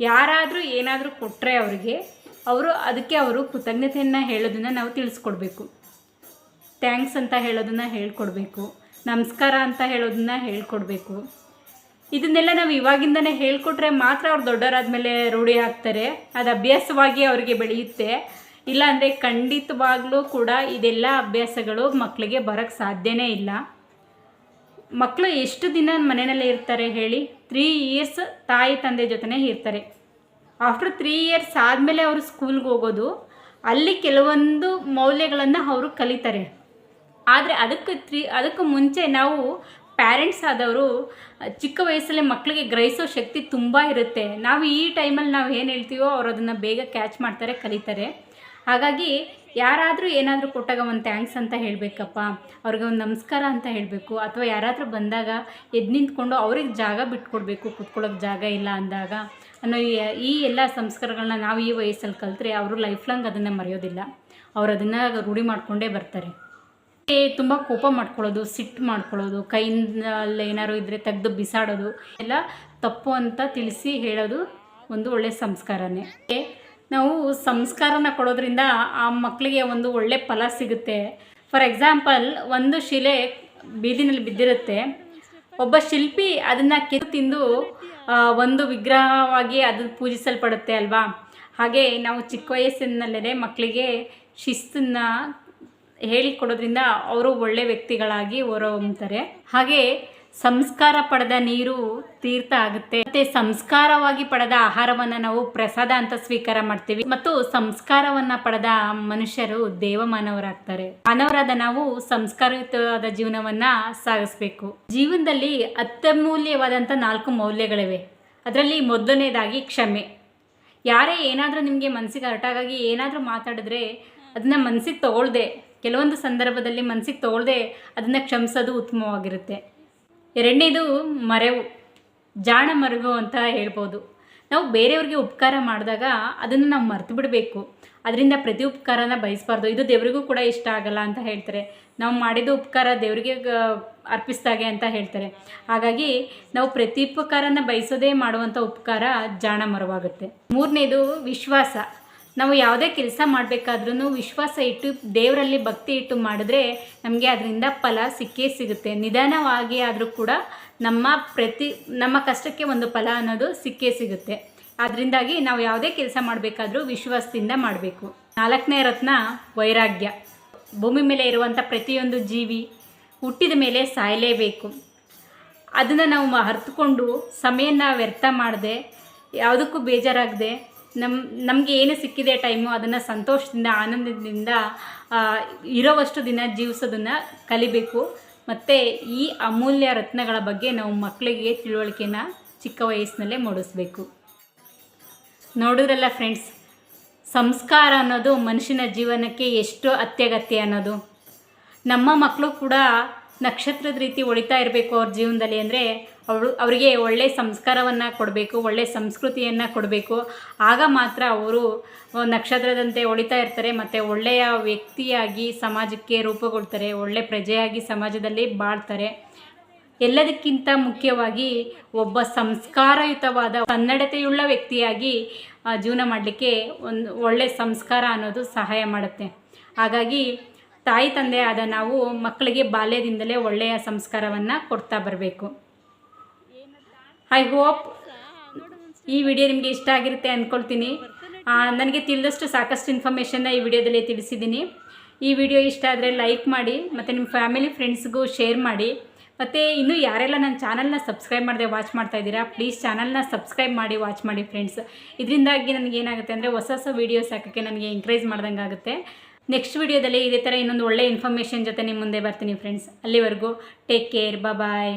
ಯಾರಾದರೂ ಏನಾದರೂ ಕೊಟ್ಟರೆ ಅವರಿಗೆ, ಅವರು ಅದಕ್ಕೆ ಅವರು ಕೃತಜ್ಞತೆಯನ್ನು ಹೇಳೋದನ್ನು ನಾವು ತಿಳಿಸ್ಕೊಡ್ಬೇಕು. ಥ್ಯಾಂಕ್ಸ್ ಅಂತ ಹೇಳೋದನ್ನು ಹೇಳ್ಕೊಡ್ಬೇಕು. ನಮಸ್ಕಾರ ಅಂತ ಹೇಳೋದನ್ನು ಹೇಳ್ಕೊಡ್ಬೇಕು. ಇದನ್ನೆಲ್ಲ ನಾವು ಇವಾಗಿಂದನೇ ಹೇಳ್ಕೊಟ್ರೆ ಮಾತ್ರ ಅವ್ರು ದೊಡ್ಡವರಾದ್ಮೇಲೆ ರೂಢಿ ಆಗ್ತಾರೆ. ಅದು ಅಭ್ಯಾಸವಾಗಿ ಅವರಿಗೆ ಬೆಳೆಯುತ್ತೆ. ಇಲ್ಲಾಂದರೆ ಖಂಡಿತವಾಗ್ಲೂ ಕೂಡ ಇದೆಲ್ಲ ಅಭ್ಯಾಸಗಳು ಮಕ್ಕಳಿಗೆ ಬರೋಕ್ಕೆ ಸಾಧ್ಯನೇ ಇಲ್ಲ. ಮಕ್ಕಳು ಎಷ್ಟು ದಿನ ಮನೆಯಲ್ಲೇ ಇರ್ತಾರೆ ಹೇಳಿ? ತ್ರೀ ಇಯರ್ಸ್ ತಾಯಿ ತಂದೆ ಜೊತೆನೇ ಇರ್ತಾರೆ. ಆಫ್ಟರ್ ತ್ರೀ ಇಯರ್ಸ್ ಆದಮೇಲೆ ಅವರು ಸ್ಕೂಲ್ಗೆ ಹೋಗೋದು, ಅಲ್ಲಿ ಕೆಲವೊಂದು ಮೌಲ್ಯಗಳನ್ನು ಅವರು ಕಲಿತಾರೆ. ಆದರೆ ಅದಕ್ಕೆ ತ್ರೀ ಅದಕ್ಕೂ ಮುಂಚೆ ನಾವು ಪ್ಯಾರೆಂಟ್ಸ್ ಆದವರು, ಚಿಕ್ಕ ವಯಸ್ಸಲ್ಲೇ ಮಕ್ಕಳಿಗೆ ಗ್ರಹಿಸೋ ಶಕ್ತಿ ತುಂಬ ಇರುತ್ತೆ. ನಾವು ಈ ಟೈಮಲ್ಲಿ ನಾವು ಏನು ಹೇಳ್ತೀವೋ ಅವರು ಅದನ್ನು ಬೇಗ ಕ್ಯಾಚ್ ಮಾಡ್ತಾರೆ, ಕಲಿತಾರೆ. ಹಾಗಾಗಿ ಯಾರಾದರೂ ಏನಾದರೂ ಕೊಟ್ಟಾಗ ಒಂದು ಥ್ಯಾಂಕ್ಸ್ ಅಂತ ಹೇಳಬೇಕಪ್ಪ. ಅವ್ರಿಗೆ ಒಂದು ನಮಸ್ಕಾರ ಅಂತ ಹೇಳಬೇಕು. ಅಥವಾ ಯಾರಾದರೂ ಬಂದಾಗ ಎದ್ದು ನಿಂತ್ಕೊಂಡು ಅವ್ರಿಗೆ ಜಾಗ ಬಿಟ್ಕೊಡ್ಬೇಕು ಕುತ್ಕೊಳ್ಳೋಕೆ ಜಾಗ ಇಲ್ಲ ಅಂದಾಗ ಅನ್ನೋ ಈ- ಎಲ್ಲ ಸಂಸ್ಕಾರಗಳನ್ನ ನಾವು ಈ ವಯಸ್ಸಲ್ಲಿ ಕಲಿತ್ರೆ ಅವರು ಲೈಫ್ ಲಾಂಗ್ ಅದನ್ನು ಮರೆಯೋದಿಲ್ಲ. ಅವ್ರು ಅದನ್ನು ರೂಢಿ ಮಾಡಿಕೊಂಡೇ ಬರ್ತಾರೆ. ತುಂಬ ಕೋಪ ಮಾಡ್ಕೊಳ್ಳೋದು, ಸಿಟ್ಟು ಮಾಡ್ಕೊಳ್ಳೋದು ಕೈಯಿಂದ ಏನಾದ್ರು ಇದ್ದರೆ ತೆಗೆದು ಬಿಸಾಡೋದು, ಎಲ್ಲ ತಪ್ಪು ಅಂತ ತಿಳಿಸಿ ಹೇಳೋದು ಒಂದು ಒಳ್ಳೆಯ ಸಂಸ್ಕಾರನೇ. ನಾವು ಸಂಸ್ಕಾರನ ಕೊಡೋದ್ರಿಂದ ಆ ಮಕ್ಕಳಿಗೆ ಒಂದು ಒಳ್ಳೆ ಫಲ ಸಿಗುತ್ತೆ. ಫಾರ್ ಎಕ್ಸಾಂಪಲ್ ಒಂದು ಶಿಲೆ ಬೀದಿನಲ್ಲಿ ಬಿದ್ದಿರುತ್ತೆ. ಒಬ್ಬ ಶಿಲ್ಪಿ ಅದನ್ನು ಕೆತ್ತು ತಿಂದು ಒಂದು ವಿಗ್ರಹವಾಗಿ ಅದು ಪೂಜಿಸಲ್ಪಡುತ್ತೆ ಅಲ್ವಾ? ಹಾಗೆ ನಾವು ಚಿಕ್ಕ ವಯಸ್ಸಿನಲ್ಲೇ ಮಕ್ಕಳಿಗೆ ಶಿಸ್ತನ್ನು ಹೇಳಿಕೊಡೋದ್ರಿಂದ ಅವರು ಒಳ್ಳೆ ವ್ಯಕ್ತಿಗಳಾಗಿ ಹೊರಹೊಮ್ಮುತ್ತಾರೆ ಹಾಗೆ ಸಂಸ್ಕಾರ ಪಡೆದ ನೀರು ತೀರ್ಥ ಆಗುತ್ತೆ. ಮತ್ತೆ ಸಂಸ್ಕಾರವಾಗಿ ಪಡೆದ ಆಹಾರವನ್ನ ನಾವು ಪ್ರಸಾದ ಅಂತ ಸ್ವೀಕಾರ ಮಾಡ್ತೀವಿ. ಮತ್ತು ಸಂಸ್ಕಾರವನ್ನ ಪಡೆದ ಮನುಷ್ಯರು ದೇವಮಾನವರಾಗ್ತಾರೆ ಮಾನವರಾದ ನಾವು ಸಂಸ್ಕಾರಯುತವಾದ ಜೀವನವನ್ನ ಸಾಗಿಸ್ಬೇಕು. ಜೀವನದಲ್ಲಿ ಅತ್ಯಮೂಲ್ಯವಾದಂಥ ನಾಲ್ಕು ಮೌಲ್ಯಗಳಿವೆ. ಅದರಲ್ಲಿ ಮೊದಲನೇದಾಗಿ ಕ್ಷಮೆ. ಯಾರೇ ಏನಾದರೂ ನಿಮಗೆ ಮನಸ್ಸಿಗೆ ಹರಟಾಗಾಗಿ ಏನಾದರೂ ಮಾತಾಡಿದ್ರೆ ಅದನ್ನ ಮನಸ್ಸಿಗೆ ತಗೊಳ್ದೆ. ಕೆಲವೊಂದು ಸಂದರ್ಭದಲ್ಲಿ ಮನಸ್ಸಿಗೆ ತಗೊಳ್ದೆ ಅದನ್ನ ಕ್ಷಮಿಸೋದು ಉತ್ತಮವಾಗಿರುತ್ತೆ. ಎರಡನೇದು ಮರೆವು, ಜಾಣ ಮರುಗು ಅಂತ ಹೇಳ್ಬೋದು. ನಾವು ಬೇರೆಯವ್ರಿಗೆ ಉಪಕಾರ ಮಾಡಿದಾಗ ಅದನ್ನು ನಾವು ಮರೆತು ಬಿಡಬೇಕು. ಅದರಿಂದ ಪ್ರತಿ ಉಪಕಾರನ ಬಯಸಬಾರ್ದು. ಇದು ದೇವರಿಗೂ ಕೂಡ ಇಷ್ಟ ಆಗಲ್ಲ ಅಂತ ಹೇಳ್ತಾರೆ. ನಾವು ಮಾಡಿದ ಉಪಕಾರ ದೇವರಿಗೆ ಅರ್ಪಿಸ್ದಾಗೆ ಅಂತ ಹೇಳ್ತಾರೆ. ಹಾಗಾಗಿ ನಾವು ಪ್ರತಿ ಉಪಕಾರನ ಬಯಸೋದೇ ಮಾಡುವಂಥ ಉಪಕಾರ ಜಾಣ ಮರವಾಗುತ್ತೆ. ಮೂರನೇದು ವಿಶ್ವಾಸ. ನಾವು ಯಾವುದೇ ಕೆಲಸ ಮಾಡಬೇಕಾದ್ರೂ ವಿಶ್ವಾಸ ಇಟ್ಟು, ದೇವರಲ್ಲಿ ಭಕ್ತಿ ಇಟ್ಟು ಮಾಡಿದ್ರೆ ನಮಗೆ ಅದರಿಂದ ಫಲ ಸಿಕ್ಕೇ ಸಿಗುತ್ತೆ. ನಿಧಾನವಾಗಿ ಆದರೂ ಕೂಡ ನಮ್ಮ ಪ್ರತಿ, ನಮ್ಮ ಕಷ್ಟಕ್ಕೆ ಒಂದು ಫಲ ಅನ್ನೋದು ಸಿಕ್ಕೇ ಸಿಗುತ್ತೆ. ಅದರಿಂದಾಗಿ ನಾವು ಯಾವುದೇ ಕೆಲಸ ಮಾಡಬೇಕಾದ್ರೂ ವಿಶ್ವಾಸದಿಂದ ಮಾಡಬೇಕು. ನಾಲ್ಕನೇ ರತ್ನ ವೈರಾಗ್ಯ. ಭೂಮಿ ಮೇಲೆ ಇರುವಂಥ ಪ್ರತಿಯೊಂದು ಜೀವಿ ಹುಟ್ಟಿದ ಮೇಲೆ ಸಾಯಲೇಬೇಕು. ಅದನ್ನು ನಾವು ಅರ್ಥಕೊಂಡು ಸಮಯನ ವ್ಯರ್ಥ ಮಾಡದೆ, ಯಾವುದಕ್ಕೂ ಬೇಜಾರಾಗದೆ ನಮ್ಮ ನಮಗೆ ಏನು ಸಿಕ್ಕಿದೆ ಟೈಮು, ಅದನ್ನು ಸಂತೋಷದಿಂದ, ಆನಂದದಿಂದ ಇರೋವಷ್ಟು ದಿನ ಜೀವಿಸೋದನ್ನು ಕಲಿಬೇಕು. ಮತ್ತು ಈ ಅಮೂಲ್ಯ ರತ್ನಗಳ ಬಗ್ಗೆ ನಾವು ಮಕ್ಕಳಿಗೆ ತಿಳುವಳಿಕೆನ ಚಿಕ್ಕ ವಯಸ್ಸಿನಲ್ಲೇ ಮೂಡಿಸ್ಬೇಕು. ನೋಡಿದ್ರಲ್ಲ ಫ್ರೆಂಡ್ಸ್ ಸಂಸ್ಕಾರ ಅನ್ನೋದು ಮನುಷ್ಯನ ಜೀವನಕ್ಕೆ ಎಷ್ಟು ಅತ್ಯಗತ್ಯ ಅನ್ನೋದು. ನಮ್ಮ ಮಕ್ಕಳು ಕೂಡ ನಕ್ಷತ್ರದ ರೀತಿ ಉಳಿತಾ ಇರಬೇಕು ಅವ್ರ ಜೀವನದಲ್ಲಿ ಅಂದರೆ ಅವಳು ಅವರಿಗೆ ಒಳ್ಳೆಯ ಸಂಸ್ಕಾರವನ್ನು ಕೊಡಬೇಕು ಒಳ್ಳೆಯ ಸಂಸ್ಕೃತಿಯನ್ನು ಕೊಡಬೇಕು. ಆಗ ಮಾತ್ರ ಅವರು ನಕ್ಷತ್ರದಂತೆ ಉಳಿತಾ ಇರ್ತಾರೆ, ಮತ್ತು ಒಳ್ಳೆಯ ವ್ಯಕ್ತಿಯಾಗಿ ಸಮಾಜಕ್ಕೆ ರೂಪುಗೊಳ್ತಾರೆ, ಒಳ್ಳೆ ಪ್ರಜೆಯಾಗಿ ಸಮಾಜದಲ್ಲಿ ಬಾಳ್ತಾರೆ. ಎಲ್ಲದಕ್ಕಿಂತ ಮುಖ್ಯವಾಗಿ ಒಬ್ಬ ಸಂಸ್ಕಾರಯುತವಾದ ಕನ್ನಡತೆಯುಳ್ಳ ವ್ಯಕ್ತಿಯಾಗಿ ಜೀವನ ಮಾಡಲಿಕ್ಕೆ ಒಂದು ಒಳ್ಳೆಯ ಸಂಸ್ಕಾರ ಅನ್ನೋದು ಸಹಾಯ ಮಾಡುತ್ತೆ. ಹಾಗಾಗಿ ತಾಯಿ ತಂದೆ ಆದ ನಾವು ಮಕ್ಕಳಿಗೆ ಬಾಲ್ಯದಿಂದಲೇ ಒಳ್ಳೆಯ ಸಂಸ್ಕಾರವನ್ನು ಕೊಡ್ತಾ ಬರಬೇಕು. ಐ ಹೋಪ್ ಈ ವಿಡಿಯೋ ನಿಮಗೆ ಇಷ್ಟ ಆಗಿರುತ್ತೆ ಅಂದ್ಕೊಳ್ತೀನಿ ನನಗೆ ತಿಳಿದಷ್ಟು ಸಾಕಷ್ಟು ಇನ್ಫಾರ್ಮೇಷನ್ನ ಈ ವಿಡಿಯೋದಲ್ಲಿ ತಿಳಿಸಿದ್ದೀನಿ. ಈ ವಿಡಿಯೋ ಇಷ್ಟ ಆದರೆ ಲೈಕ್ ಮಾಡಿ, ಮತ್ತು ನಿಮ್ಮ ಫ್ಯಾಮಿಲಿ ಫ್ರೆಂಡ್ಸ್ಗೂ ಶೇರ್ ಮಾಡಿ. ಮತ್ತು ಇನ್ನೂ ಯಾರೆಲ್ಲ ನನ್ನ ಚಾನಲ್ನ ಸಬ್ಸ್ಕ್ರೈಬ್ ಮಾಡದೆ ವಾಚ್ ಮಾಡ್ತಾ ಇದ್ದೀರಾ ಪ್ಲೀಸ್ ಚಾನಲ್ನ ಸಬ್ಸ್ಕ್ರೈಬ್ ಮಾಡಿ ವಾಚ್ ಮಾಡಿ ಫ್ರೆಂಡ್ಸ್ ಇದರಿಂದಾಗಿ ನನಗೆ ಏನಾಗುತ್ತೆ ಅಂದರೆ ಹೊಸ ಹೊಸ ವೀಡಿಯೋಸ್ ಹಾಕೋಕ್ಕೆ ನನಗೆ ಎಂಕರೇಜ್ ಮಾಡ್ದಂಗೆ ಆಗುತ್ತೆ ನೆಕ್ಸ್ಟ್ ವಿಡಿಯೋದಲ್ಲಿ ಇದೇ ಥರ ಇನ್ನೊಂದು ಒಳ್ಳೆ ಇನ್ಫಾರ್ಮೇಷನ್ ಜೊತೆ ನಿಮ್ಮ ಮುಂದೆ ಬರ್ತೀನಿ ಫ್ರೆಂಡ್ಸ್ ಅಲ್ಲಿವರೆಗೂ ಟೇಕ್ ಕೇರ್ ಬಾಯ್